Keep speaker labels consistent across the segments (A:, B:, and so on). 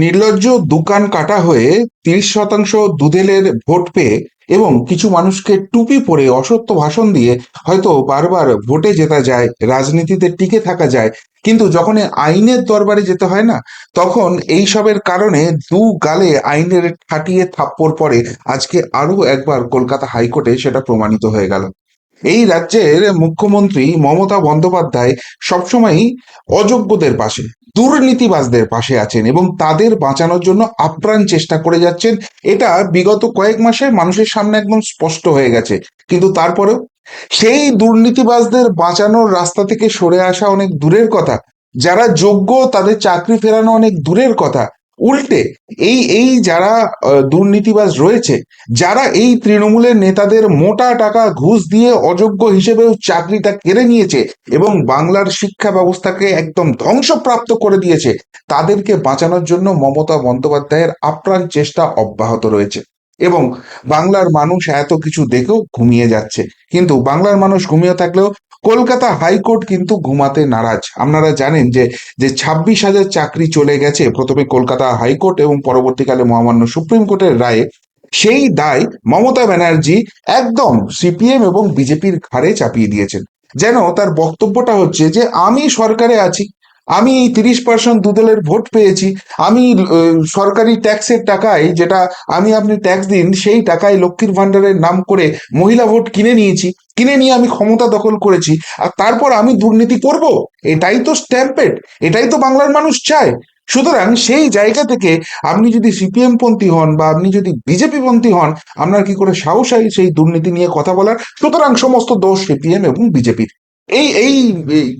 A: নির্লজ্জ দোকান কাটা হয়ে তিরিশ শতাংশ দুধেলের ভোট পেয়ে এবং কিছু মানুষকে টুপি পরে অসত্য ভাষণ দিয়ে হয়তো বারবার ভোটে জেতা যায়, রাজনীতিতে টিকে থাকা যায়, কিন্তু যখন আইনের দরবারে যেতে হয় না, তখন এইসবের কারণে দু গালে আইনের ঠাটিয়ে থাপ্পড় পরে আজকে আরও একবার কলকাতা হাইকোর্টে সেটা প্রমাণিত হয়ে গেল। এই রাজ্যের মুখ্যমন্ত্রী মমতা বন্দ্যোপাধ্যায় সবসময়ই অযোগ্যদের পাশে। দুর্নীতিবাজদের পাশে আছেন এবং তাদের বাঁচানোর জন্য আপ্রাণ চেষ্টা করে যাচ্ছেন। এটা বিগত কয়েক মাসে মানুষের সামনে একদম স্পষ্ট হয়ে গেছে। কিন্তু তারপরেও সেই দুর্নীতিবাজদের বাঁচানোর রাস্তা থেকে সরে আসা অনেক দূরের কথা। যারা যোগ্য তাদের চাকরি ফেরানো অনেক দূরের কথা। উল্টে এই এই যারা দুর্নীতিবাজ রয়েছে, যারা এই তৃণমূলের নেতাদের মোটা টাকা ঘুষ দিয়ে অযোগ্য হিসেবেও চাকরিটা কেড়ে নিয়েছে এবং বাংলার শিক্ষা ব্যবস্থাকে একদম ধ্বংসপ্রাপ্ত করে দিয়েছে, তাদেরকে বাঁচানোর জন্য মমতা বন্দ্যোপাধ্যায়ের আপ্রাণ চেষ্টা অব্যাহত রয়েছে। এবং বাংলার মানুষ এত কিছু দেখেও ঘুমিয়ে যাচ্ছে। কিন্তু বাংলার মানুষ ঘুমিয়ে থাকলেও কলকাতা হাইকোর্ট কিন্তু ঘুমাতে নারাজ। আপনারা জানেন যে যে ছাব্বিশ হাজার চাকরি চলে গেছে প্রথমে কলকাতা হাইকোর্ট এবং পরবর্তীকালে মহামান্য সুপ্রিম কোর্টের রায়ে, সেই দায় মমতা ব্যানার্জি একদম সিপিএম এবং বিজেপির ঘাড়ে চাপিয়ে দিয়েছেন। যেন তার বক্তব্যটা হচ্ছে যে, আমি সরকারে আছি আমি তিরিশ পার্সেন্ট দুদলের ভোট পেয়েছি। আমি সরকারি ট্যাক্সের টাকায় যেটা আমি আপনি ট্যাক্স দিন, সেই টাকায় লক্ষ্মীর ভান্ডারের নাম করে মহিলা ভোট কিনে নিয়েছি। কিনে নিয়ে আমি ক্ষমতা দখল করেছি। আর তারপর আমি দুর্নীতি করব? এটাই তো স্ট্যাম্পেড এটাই তো বাংলার মানুষ চায়। সুতরাং সেই জায়গা থেকে আপনি যদি সিপিএম পন্থী হন বা আপনি যদি বিজেপি পন্থী হন, আপনার কি করে সাহস হয় সেই দুর্নীতি নিয়ে কথা বলার? সুতরাং সমস্ত দোষ সিপিএম এবং বিজেপির এই এই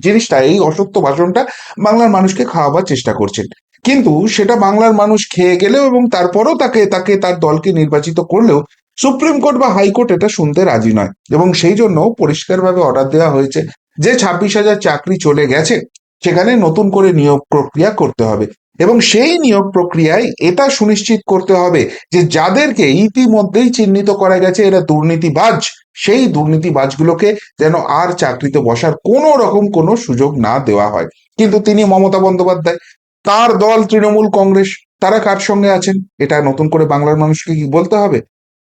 A: জিনিসটা, এই অসত্য ভাষণটা বাংলার মানুষকে খাওয়াবার চেষ্টা করছেন। কিন্তু সেটা বাংলার মানুষ খেয়ে গেলেও এবং তারপরও তাকে তাকে তার দলকে নির্বাচিত করলেও সুপ্রিম কোর্ট বা হাইকোর্ট এটা শুনতে রাজি নয়। এবং সেই জন্য পরিষ্কারভাবে অর্ডার দেওয়া হয়েছে যে ছাব্বিশ হাজার চাকরি চলে গেছে, সেখানে নতুন করে নিয়োগ প্রক্রিয়া করতে হবে। এবং সেই নিয়োগ প্রক্রিয়ায় এটা সুনিশ্চিত করতে হবে যে যাদেরকে ইতিমধ্যেই চিহ্নিত করা গেছে এরা দুর্নীতিবাজ। সেই দুর্নীতিবাজগুলোকে যেন আর চাকরিতে বসার কোনো রকম কোনো সুযোগ না দেওয়া হয়। কিন্তু তিনি মমতা বন্দ্যোপাধ্যায়, তার দল তৃণমূল কংগ্রেস, তারা কার সঙ্গে আছেন? এটা নতুন করে বাংলার মানুষকে কি বলতে হবে?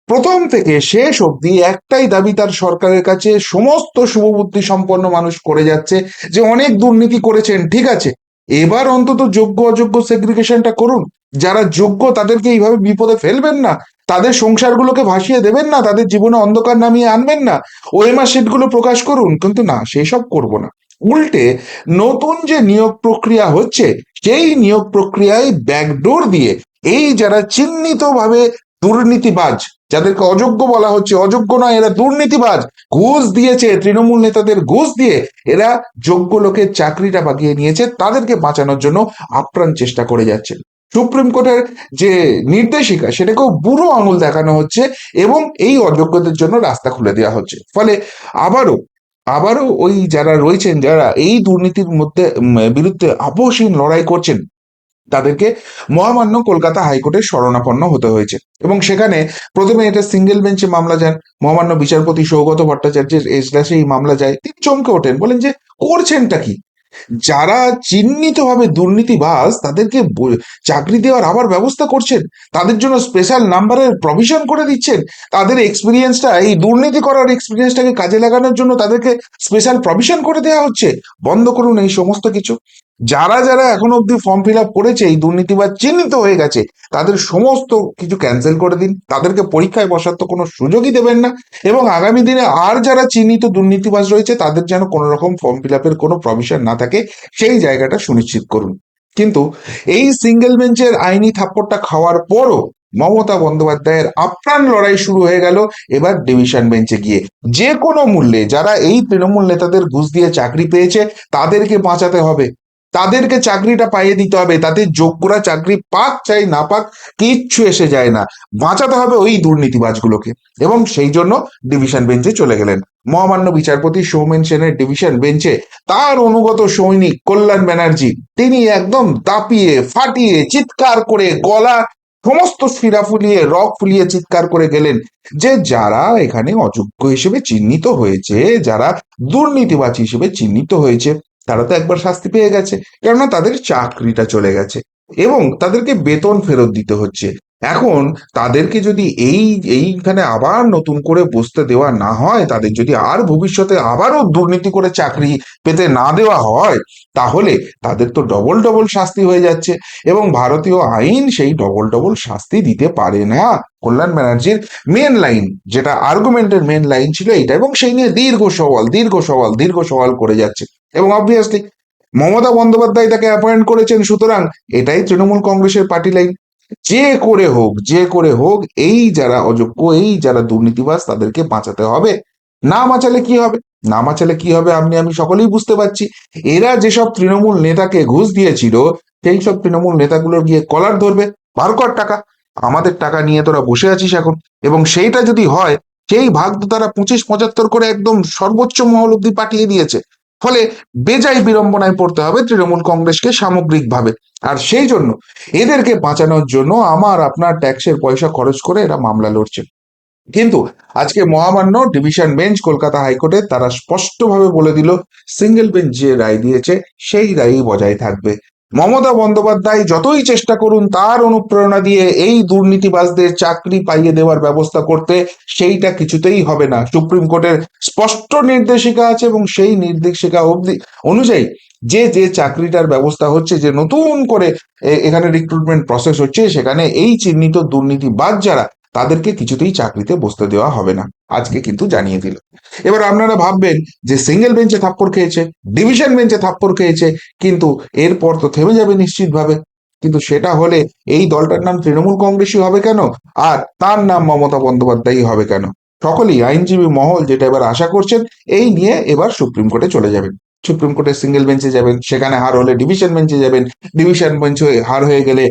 A: প্রথম থেকে শেষ অবধি একটাই দাবি তার সরকারের কাছে, সমস্ত শুভবুদ্ধি সম্পন্ন মানুষ করে যাচ্ছে যে অনেক দুর্নীতি করেছেন, ঠিক আছে। এবার অন্তত যোগ্য অযোগ্য সেগ্রিগেশনটা করুন। যারা যোগ্য তাদেরকে এইভাবে বিপদে ফেলবেন না। তাদের সংসারগুলোকে ভাসিয়ে দেবেন না, তাদের জীবনে অন্ধকার নামিয়ে আনবেন না। ওএমআর শিটগুলো প্রকাশ করুন, কিন্তু না, সেসব করব না। উল্টে নতুন যে নিয়োগ প্রক্রিয়া হচ্ছে, সেই নিয়োগ প্রক্রিয়ায় ব্যাকডোর দিয়ে এই যারা চিহ্নিতভাবে দুর্নীতিবাজ, যাদেরকে অযোগ্য বলা হচ্ছে, অযোগ্য নয়, এরা দুর্নীতিবাজ, ঘুষ দিয়েছে, তৃণমূল নেতাদের ঘুষ দিয়ে এরা যোগ্য লোকের চাকরিটা বাগিয়ে নিয়েছে, তাদেরকে বাঁচানোর জন্য আপ্রাণ চেষ্টা করে যাচ্ছেন। সুপ্রিম কোর্টের যে নির্দেশিকা, সেটাকেও বুড়ো আঙুল দেখানো হচ্ছে এবং এই অযোগ্যদের জন্য রাস্তা খুলে দেওয়া হচ্ছে। ফলে আবারও আবারও ওই যারা রয়েছেন, যারা এই দুর্নীতির মধ্যে বিরুদ্ধে আপোষহীন লড়াই করছেন, তাদেরকে মহামান্য কলকাতা হাইকোর্টে শরণাপন্ন হতে হয়েছে। এবং সেখানে প্রথমে এটা সিঙ্গেল বেঞ্চে মামলা যান, মহামান্য বিচারপতি সৌগত ভট্টাচার্যের এজলাসে এই মামলা যায়। তিনি চমকে ওঠেন, বলেন যে, করছেনটা কি? যারা চিহ্নিতভাবে দুর্নীতিবাজ, তাদেরকে চাকরি দেওয়ার আবার ব্যবস্থা করছেন। তাদের জন্য স্পেশাল নাম্বারের প্রভিশন করে দিচ্ছেন। তাদের এক্সপিরিয়েন্সটা এই দুর্নীতি করার এক্সপিরিয়েন্সটাকে কাজে লাগানোর জন্য তাদেরকে স্পেশাল প্রভিশন করে দেওয়া হচ্ছে। বন্ধ করুন এই সমস্ত কিছু। যারা যারা এখন অব্দি ফর্ম ফিল আপ করেছে, এই দুর্নীতিবাজ চিহ্নিত হয়ে গেছে, তাদের সমস্ত কিছু ক্যান্সেল করে দিন। তাদেরকে পরীক্ষায় বসার তো কোনো সুযোগই দেবেন না। এবং আগামী দিনে আর যারা চিহ্নিত দুর্নীতিবাজ রয়েছে, তাদের যেন কোনো রকম ফর্ম ফিল আপের কোনো প্রভিশন না থাকে, সেই জায়গাটা সুনিশ্চিত করুন। কিন্তু এই সিঙ্গেল বেঞ্চের আইনি থাপ্পড়টা খাওয়ার পরও মমতা বন্দ্যোপাধ্যায়ের আপ্রাণ লড়াই শুরু হয়ে গেল এবার ডিভিশন বেঞ্চে গিয়ে। যে কোনো মূল্যে, যারা এই তৃণমূল নেতাদের ঘুষ দিয়ে চাকরি পেয়েছে, তাদেরকে বাঁচাতে হবে। তাদেরকে চাকরিটা পাইয়ে দিতে হবে তাদের যোগ্যরা চাকরি পাক চাই, না পাক কিচ্ছু এসে যায় না। বাঁচাতে হবে ওই দুর্নীতিবাজগুলোকে। এবং সেই জন্য ডিভিশন বেঞ্চে চলে গেলেন। মহামান্য বিচারপতি সৌমেন সেনের ডিভিশন বেঞ্চে তার অনুগত সৈনিক কল্যাণ ব্যানার্জি, তিনি একদম দাপিয়ে, ফাটিয়ে, চিৎকার করে, গলা সমস্ত শিরা ফুলিয়ে, রক ফুলিয়ে চিৎকার করে গেলেন যে যারা এখানে অযোগ্য হিসেবে চিহ্নিত হয়েছে, যারা দুর্নীতিবাজ হিসেবে চিহ্নিত হয়েছে তারা তো একবার শাস্তি পেয়ে গেছে। কেননা তাদের চাকরিটা চলে গেছে এবং তাদেরকে বেতন ফেরত দিতে হচ্ছে। এখন তাদেরকে যদি এই, এইখানে আবার নতুন করে বসতে দেওয়া না হয়, তাদের যদি আর ভবিষ্যতে আবারও দুর্নীতি করে চাকরি পেতে না দেওয়া হয়, তাহলে তাদের তো ডবল ডবল শাস্তি হয়ে যাচ্ছে। এবং ভারতীয় আইন সেই ডবল ডবল শাস্তি দিতে পারে না। কল্যাণ ব্যানার্জির মেন লাইন যেটা আর্গুমেন্টের মেন লাইন ছিল এইটা, এবং সেই নিয়ে দীর্ঘ সওয়াল দীর্ঘ সওয়াল দীর্ঘ সওয়াল করে যাচ্ছে। এবং অবভিয়াসলি মমতা বন্দ্যোপাধ্যায় তাকে অ্যাপয়েন্ট করেছেন, সুতরাং এটাই তৃণমূল কংগ্রেসের পার্টি লাইন যে করে হোক, যে করে হোক, এই যারা অযোগ্য, এই যারা দুর্নীতিবাজ, তাদেরকে বাঁচাতে হবে। না বাঁচালে কি হবে? না বাঁচালে কি হবে আপনি, আমি সকলেই বুঝতে পারছি। এরা যেসব তৃণমূল নেতাকে ঘুষ দিয়েছিল, সেই সব তৃণমূল নেতাগুলো গিয়ে কলার ধরবে, বার কর টাকা। আমাদের টাকা নিয়ে তোরা বসে আছিস এখন। এবং সেইটা যদি হয়, সেই ভাগ তো তারা পঁচিশ পঁচাত্তর করে একদম সর্বোচ্চ মহল অব্দি পাঠিয়ে দিয়েছে। ফলে বেজায় বিড়ম্বনায় পড়তে হবে তৃণমূল কংগ্রেসকে সামগ্রিকভাবে। আর সেই জন্য এদেরকে বাঁচানোর জন্য আমার, আপনার ট্যাক্সের পয়সা খরচ করে এরা মামলা লড়ছে। কিন্তু আজকে মহামান্য ডিভিশন বেঞ্চ কলকাতা হাইকোর্টে তারা স্পষ্টভাবে বলে দিল সিঙ্গেল বেঞ্চ যে রায় দিয়েছে, সেই রায়ই বজায় থাকবে। মমতা বন্দ্যোপাধ্যায় যতই চেষ্টা করুন, তার অনুপ্রেরণা দিয়ে এই দুর্নীতিবাজদের চাকরি পাইয়ে দেওয়ার ব্যবস্থা করতে সেইটা কিছুতেই হবে না। সুপ্রিম কোর্টের স্পষ্ট নির্দেশিকা আছে এবং সেই নির্দেশিকা অবধি অনুযায়ী যে যে চাকরিটার ব্যবস্থা হচ্ছে, যে নতুন করে এখানে রিক্রুটমেন্ট প্রসেস হচ্ছে, সেখানে এই চিহ্নিত দুর্নীতিবাজ যারা তাদেরকে কিছুতেই চাকরিতে বসতে দেওয়া হবে না। আজকে কিন্তু জানিয়ে দিল। এবার আপনারা ভাববেন যে সিঙ্গেল বেঞ্চে থাপ্পড় খেয়েছে ডিভিশন বেঞ্চে থাপ্পড় খেয়েছে, কিন্তু এরপর তো থেমে যাবে নিশ্চিতভাবে। কিন্তু সেটা হলে এই দলটার নাম তৃণমূল কংগ্রেসই হবে কেন? আর তার নাম মমতা বন্দ্যোপাধ্যায়ই হবে কেন? সকলেই আইনজীবী মহল যেটা এবার আশা করছেন, এই নিয়ে এবার সুপ্রিম কোর্টে চলে যাবেন। সুপ্রিম কোর্টের সিঙ্গেল বেঞ্চে যাবেন, সেখানে হার হলে ডিভিশন বেঞ্চে যাবেন। ডিভিশন বেঞ্চ হার হয়ে গেলে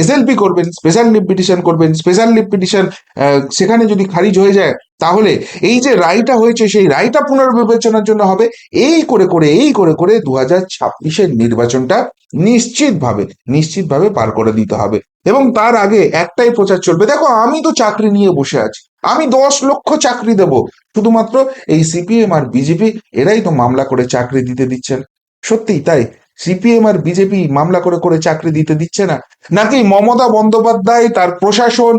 A: এসএলপি করবেন স্পেশাল লিভ পিটিশন করবেন স্পেশাল লিভ পিটিশন সেখানে যদি খারিজ হয়ে যায়, তাহলে এই যে রায়টা হয়েছে, সেই রায়টা পুনর্বিবেচনার জন্য হবে এই করে করে, এই করে করে দু হাজার ছাব্বিশের নির্বাচনটা নিশ্চিতভাবে নিশ্চিতভাবে পার করে দিতে হবে। এবং তার আগে একটাই প্রচার চলবে। দেখো, আমি তো চাকরি নিয়ে বসে আছি। আমি দশ লক্ষ চাকরি দেব। শুধুমাত্র এই সিপিএম আর বিজেপি এরাই তো মামলা করে চাকরি দিতে দিচ্ছেন। সত্যিই তাই। সিপিএম আর বিজেপি মামলা করে করে চাকরি দিতে দিচ্ছে না। নাকি মমতা বন্দ্যোপাধ্যায় তার প্রশাসন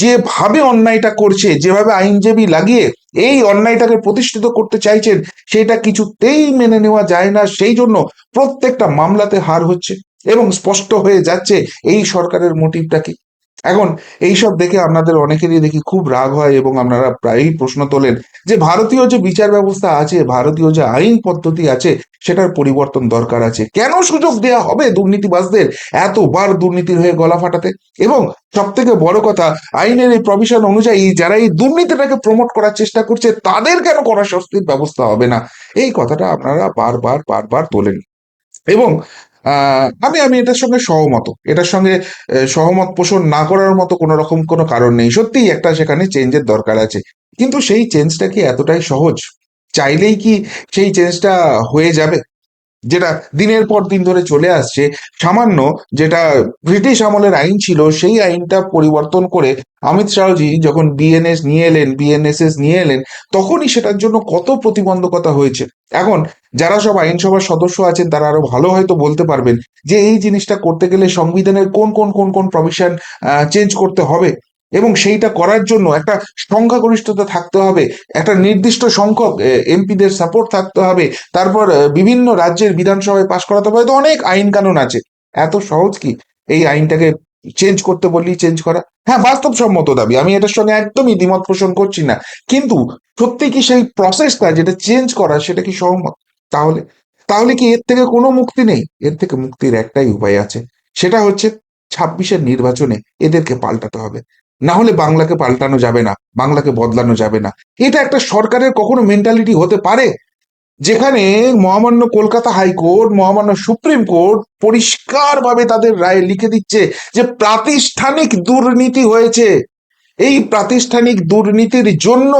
A: যেভাবে অন্যায়টা করছে, যেভাবে আইনজীবী লাগিয়ে এই অন্যায়টাকে প্রতিষ্ঠিত করতে চাইছেন, সেটা কিছুতেই মেনে নেওয়া যায় না। সেই জন্য প্রত্যেকটা মামলাতে হার হচ্ছে এবং স্পষ্ট হয়ে যাচ্ছে, এই সরকারের মোটিভটা কি? এখন এইসব দেখে আপনাদের অনেকেরই দেখি খুব রাগ হয় এবং আপনারা প্রায়ই প্রশ্ন তোলেন যে ভারতীয় যে বিচার ব্যবস্থা আছে, ভারতীয় যে আইন পদ্ধতি আছে, সেটার পরিবর্তন দরকার আছে। কেন সুযোগ দেয়া হবে দুর্নীতিবাজদের এতবার দুর্নীতির হয়ে গলা ফাটাতে? এবং সব থেকে বড় কথা, আইনের এই প্রভিশন অনুযায়ী যারা এই দুর্নীতিটাকে প্রমোট করার চেষ্টা করছে, তাদের কেন কড়া শাস্তির ব্যবস্থা হবে না? এই কথাটা আপনারা বারবার বারবার তোলেন। এবং আমি আমি এটার সঙ্গে সহমত। এটার সঙ্গে সহমত পোষণ না করার মতো কোনো রকম কোনো কারণ নেই। সত্যিই একটা সেখানে চেঞ্জের দরকার আছে। কিন্তু সেই চেঞ্জটা কি এতটাই সহজ? চাইলেই কি সেই চেঞ্জটা হয়ে যাবে? যেটা দিনের পর দিন ধরে চলে আসছে, সামান্য যেটা ব্রিটিশ আমলের আইন ছিল, সেই আইনটা পরিবর্তন করে অমিত শাহজি যখন বিএনএস নিয়ে এলেন বিএনএসএস নিয়ে এলেন, তখনই সেটার জন্য কত প্রতিবন্ধকতা হয়েছে? এখন যারা সব আইনসভার সদস্য আছেন, তারা আরও ভালো হয়তো বলতে পারবেন যে এই জিনিসটা করতে গেলে সংবিধানের কোন কোন কোন কোন প্রভিশন চেঞ্জ করতে হবে এবং সেইটা করার জন্য একটা সংখ্যাগরিষ্ঠতা থাকতে হবে, একটা নির্দিষ্ট সংখ্যক এমপিদের সাপোর্ট থাকতে হবে, তারপর বিভিন্ন রাজ্যের বিধানসভায় পাশ করাতে হবে তো অনেক আইন কানুন আছে। এত সহজ কি? এই আইনটাকে চেঞ্জ করতে বললি চেঞ্জ করা। হ্যাঁ বাস্তবসম্মত দাবি। আমি এটার সঙ্গে একদমই দ্বিমত পোষণ করছি না। কিন্তু সত্যি কি সেই প্রসেসটা যেটা চেঞ্জ করা, সেটা কি সহমত? তাহলে তাহলে কি এর থেকে কোনো মুক্তি নেই? এর থেকে মুক্তির একটাই উপায় আছে। সেটা হচ্ছে ছাব্বিশের নির্বাচনে এদেরকে পাল্টাতে হবে। না হলে বাংলাকে পাল্টানো যাবে না, বাংলাকে বদলানো যাবে না। এটা একটা সরকারের কখনো মেন্টালিটি হতে পারে? যেখানে মহামান্য কলকাতা হাইকোর্ট, মহামান্য সুপ্রিম কোর্ট পরিষ্কারভাবে তাদের রায়ে লিখে দিচ্ছে যে প্রাতিষ্ঠানিক দুর্নীতি হয়েছে। এই প্রাতিষ্ঠানিক দুর্নীতির জন্য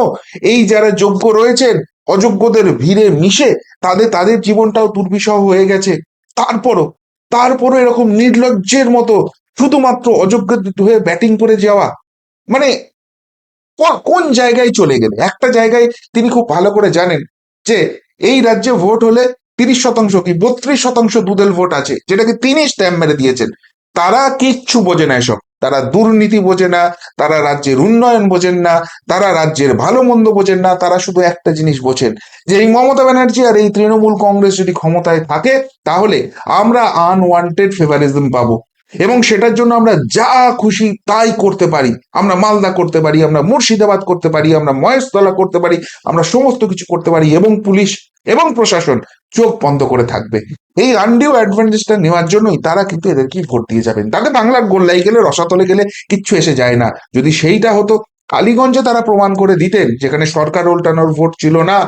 A: এই যারা যোগ্য রয়েছেন, অযোগ্যদের ভিড়ে মিশে তাদের তাদের জীবনটাও দুর্বিষহ হয়ে গেছে। তারপরও তারপরও এরকম নির্লজ্জের মতো শুধুমাত্র অযোগ্য হয়ে ব্যাটিং করে যাওয়া মানে কোন জায়গায় চলে গেলে? একটা জায়গায় তিনি খুব ভালো করে জানেন যে এই রাজ্যে ভোট হলে তিরিশ শতাংশ কি বত্রিশ শতাংশ দুদেল ভোট আছে? যেটাকে তিনি স্ট্যাম্প মেরে দিয়েছেন। তারা কিচ্ছু বোঝে না এসব। তারা দুর্নীতি বোঝে না, তারা রাজ্যের উন্নয়ন বোঝেন না, তারা রাজ্যের ভালো মন্দ বোঝেন না, তারা শুধু একটা জিনিস বোঝেন, যে এই মমতা ব্যানার্জি আর এই তৃণমূল কংগ্রেস যদি ক্ষমতায় থাকে, তাহলে আমরা আনওয়ান্টেড ফেভারিজম পাবো। এবং সেটার জন্য আমরা যা খুশি তাই করতে পারি। আমরা মালদা করতে পারি, আমরা মুর্শিদাবাদ করতে পারি, আমরা মহেশতলা করতে পারি, আমরা সমস্ত কিছু করতে পারি এবং পুলিশ এবং প্রশাসন চোখ বন্ধ করে থাকবে। এই আনডিউ অ্যাডভান্টেজটা নেওয়ার জন্যই তারা কিন্তু এদেরকে ভোট দিয়ে যাবেন। তাতে বাংলার গোল্লাই গেলে, রসাতলে গেলে কিচ্ছু এসে যায় না। যদি সেইটা হতো, কালীগঞ্জে তারা প্রমাণ করে দিতেন, যেখানে সরকার উল্টানোর ভোট ছিল না,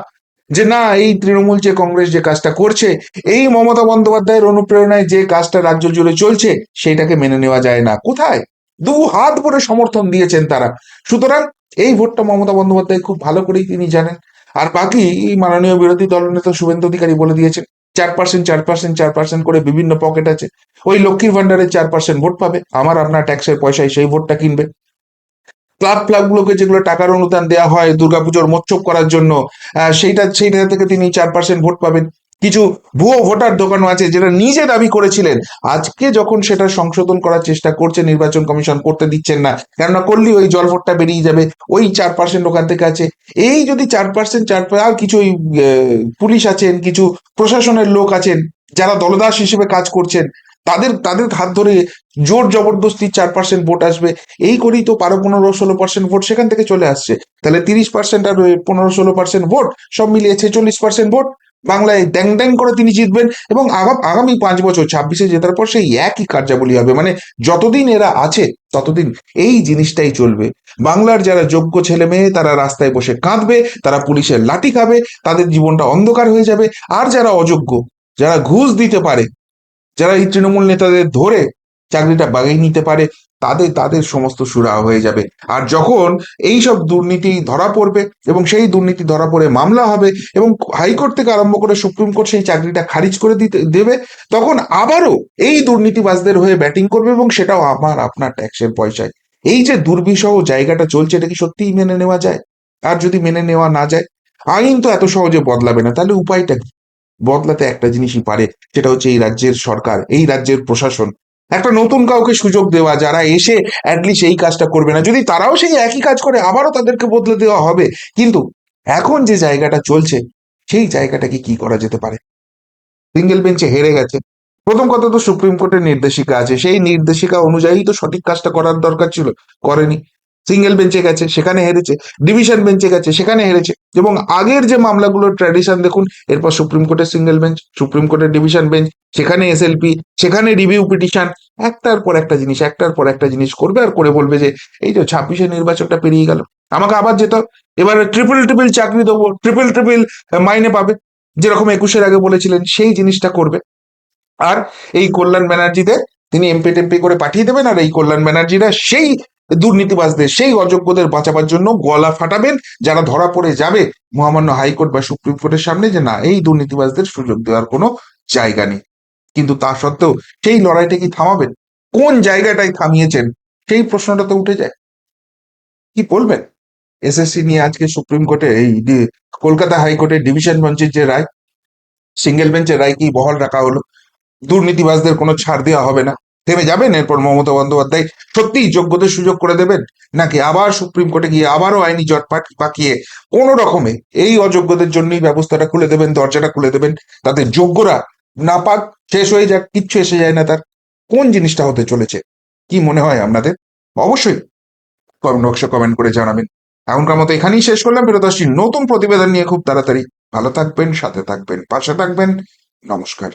A: যে না, এই তৃণমূল যে কংগ্রেস যে কাজটা করছে, এই মমতা বন্দ্যোপাধ্যায়ের অনুপ্রেরণায় যে কাজটা রাজ্য জুড়ে চলছে, সেইটাকে মেনে নেওয়া যায় না। কোথায়? দু হাত ভরে সমর্থন দিয়েছেন তারা। সুতরাং এই ভোটটা মমতা বন্দ্যোপাধ্যায় খুব ভালো করেই তিনি জানেন। আর বাকি মাননীয় বিরোধী দলনেতা শুভেন্দু অধিকারী বলে দিয়েছেন, চার পার্সেন্ট চার পার্সেন্ট চার পার্সেন্ট করে বিভিন্ন পকেট আছে। ওই লক্ষ্মীর ভান্ডারে চার পার্সেন্ট ভোট পাবে, আমার আপনার ট্যাক্সের পয়সায় সেই ভোটটা কিনবে। ক্লাব ক্লাব গুলোকে যেগুলো টাকার অনুদান দেওয়া হয়, দুর্গাপুজোর মোচ্ছব করার জন্য সেইটা সেইটা থেকে তিনি চার পার্সেন্ট ভোট পাবেন। কিছু ভুয়ো ভোটার দোকানও আছে যেটা নিজে দাবি করেছিলেন। আজকে যখন সেটা সংশোধন করার চেষ্টা করছে নির্বাচন কমিশন করতে দিচ্ছেন না। কেননা করলে ওই জল ভোটটা বেরিয়ে যাবে ওই চার পার্সেন্ট ওখান থেকে আছে। এই যদি চার পার্সেন্ট চার আর কিছু ওই, পুলিশ আছেন কিছু প্রশাসনের লোক আছেন যারা দলদাস হিসেবে কাজ করছেন তাদের তাদের হাত ধরে জোর জবরদস্তি চার পার্সেন্ট ভোট আসবে। এই করেই তো বারো পনেরো ষোলো পার্সেন্ট ভোট সেখান থেকে চলে আসছে। তাহলে তিরিশ পার্সেন্ট আর পনেরো ষোলো পার্সেন্ট ভোট সব মিলিয়ে ছেচল্লিশ পার্সেন্ট ভোট। বাংলায় ড্যাং ড্যাং করে তিনি জিতবেন এবং আগামী পাঁচ বছর, ছাব্বিশে জেতার পর সেই একই কার্যাবলী হবে। মানে যতদিন এরা আছে, ততদিন এই জিনিসটাই চলবে। বাংলার যারা যোগ্য ছেলে মেয়ে, তারা রাস্তায় বসে কাঁদবে, তারা পুলিশের লাঠি খাবে, তাদের জীবনটা অন্ধকার হয়ে যাবে। আর যারা অযোগ্য, যারা ঘুষ দিতে পারে, যারা এই তৃণমূল নেতাদের ধরে চাকরিটা বাগিয়ে নিতে পারে তাদের তাদের সমস্ত সুরা হয়ে যাবে। আর যখন এই সব দুর্নীতি ধরা পড়বে এবং সেই দুর্নীতি ধরা পড়ে মামলা হবে এবং হাইকোর্ট থেকে আরম্ভ করে সুপ্রিম কোর্ট সেই চাকরিটা খারিজ করে দিতে, দেবে, তখন আবারও এই দুর্নীতিবাজদের হয়ে ব্যাটিং করবে এবং সেটাও আমার আপনার ট্যাক্সের পয়সায়। এই যে দুর্বিষহ জায়গাটা চলছে, এটা কি সত্যিই মেনে নেওয়া যায়? আর যদি মেনে নেওয়া না যায়, আইন তো এত সহজে বদলাবে না। তাহলে উপায়টা কি? বদলাতে একটা জিনিসই পারে, সেটা হচ্ছে এই রাজ্যের সরকার, এই রাজ্যের প্রশাসন। একটা নতুন কাউকে সুযোগ দেওয়া, যারা এসে অ্যাটলিস্ট এই কাজটা করবে না। যদি তারাও সেই একই কাজ করে, আবারও তাদেরকে বদলে দেওয়া হবে। কিন্তু এখন যে জায়গাটা চলছে, সেই জায়গাটাকে কি করা যেতে পারে? সিঙ্গেল বেঞ্চে হেরে গেছে। প্রথম কথা তো সুপ্রিম কোর্টের নির্দেশিকা আছে। সেই নির্দেশিকা অনুযায়ী তো সঠিক কাজটা করার দরকার ছিল, করেনি। সিঙ্গেল বেঞ্চে গেছে, সেখানে হেরেছে ডিভিশন বেঞ্চে গেছে, সেখানে হেরেছে। এবং আগের যে মামলাগুলোর ট্র্যাডিশন দেখুন, এরপর সুপ্রিম কোর্টের সিঙ্গেল বেঞ্চ সুপ্রিম কোর্টের ডিভিশন বেঞ্চ সেখানে এসএলপি সেখানে রিভিউ পিটিশন একটার পর একটা জিনিস, একটার পর একটা জিনিস করবে আর করে বলবে যে, এই যে ছাব্বিশে নির্বাচনটা পেরিয়ে গেল, আমাকে আবার যেতে। এবার ট্রিপল ট্রিপল চাকরি দেবো ট্রিপল ট্রিপল মাইনে পাবে। যেরকম একুশের আগে বলেছিলেন, সেই জিনিসটা করবে। আর এই কল্যাণ ব্যানার্জিদের, তিনি এমপি টেমপি করে পাঠিয়ে দেবেন, আর এই কল্যাণ ব্যানার্জিরা সেই দুর্নীতিবাজদের সেই অযোগ্যদের বাঁচাবার জন্য গলা ফাটাবেন যারা ধরা পড়ে যাবে। মহামান্য হাইকোর্ট বা সুপ্রিম কোর্টের সামনে যে না, এই দুর্নীতিবাজদের সুযোগ দেওয়ার কোনো জায়গা নেই। কিন্তু তা সত্ত্বেও সেই লড়াইটা কি থামাবেন? কোন জায়গাটায় থামিয়েছেন? সেই প্রশ্নটা তো উঠে যায়। কি বলবেন? এসএসসি নিয়ে আজকে সুপ্রিম কোর্টে এই কলকাতা হাইকোর্টের ডিভিশন বেঞ্চের যে রায়, সিঙ্গেল বেঞ্চের রায় কি বহাল রাখা হলো? দুর্নীতিবাজদের কোনো ছাড় দেওয়া হবে না। থেমে যাবেন, এরপর মমতা বন্দ্যোপাধ্যায় সত্যিই যোগ্যদের সুযোগ করে দেবেন? নাকি আবার সুপ্রিম কোর্টে গিয়ে আবারও আইনি জট পাক- পাকিয়ে কোন রকমে এই অযোগ্যদের জন্যই ব্যবস্থাটা খুলে দেবেন, দরজাটা খুলে দেবেন? তাদের যোগ্যরা না পাক, শেষ হয়ে যাক, কিচ্ছু এসে যায় না তার। কোন জিনিসটা হতে চলেছে? কি মনে হয় আপনাদের? অবশ্যই কমেন্ট বক্সে কমেন্ট করে জানাবেন। এখনকার মতো এখানেই শেষ করলাম। ফেরত আসছি নতুন প্রতিবেদন নিয়ে খুব তাড়াতাড়ি। ভালো থাকবেন, সাথে থাকবেন, পাশে থাকবেন। নমস্কার।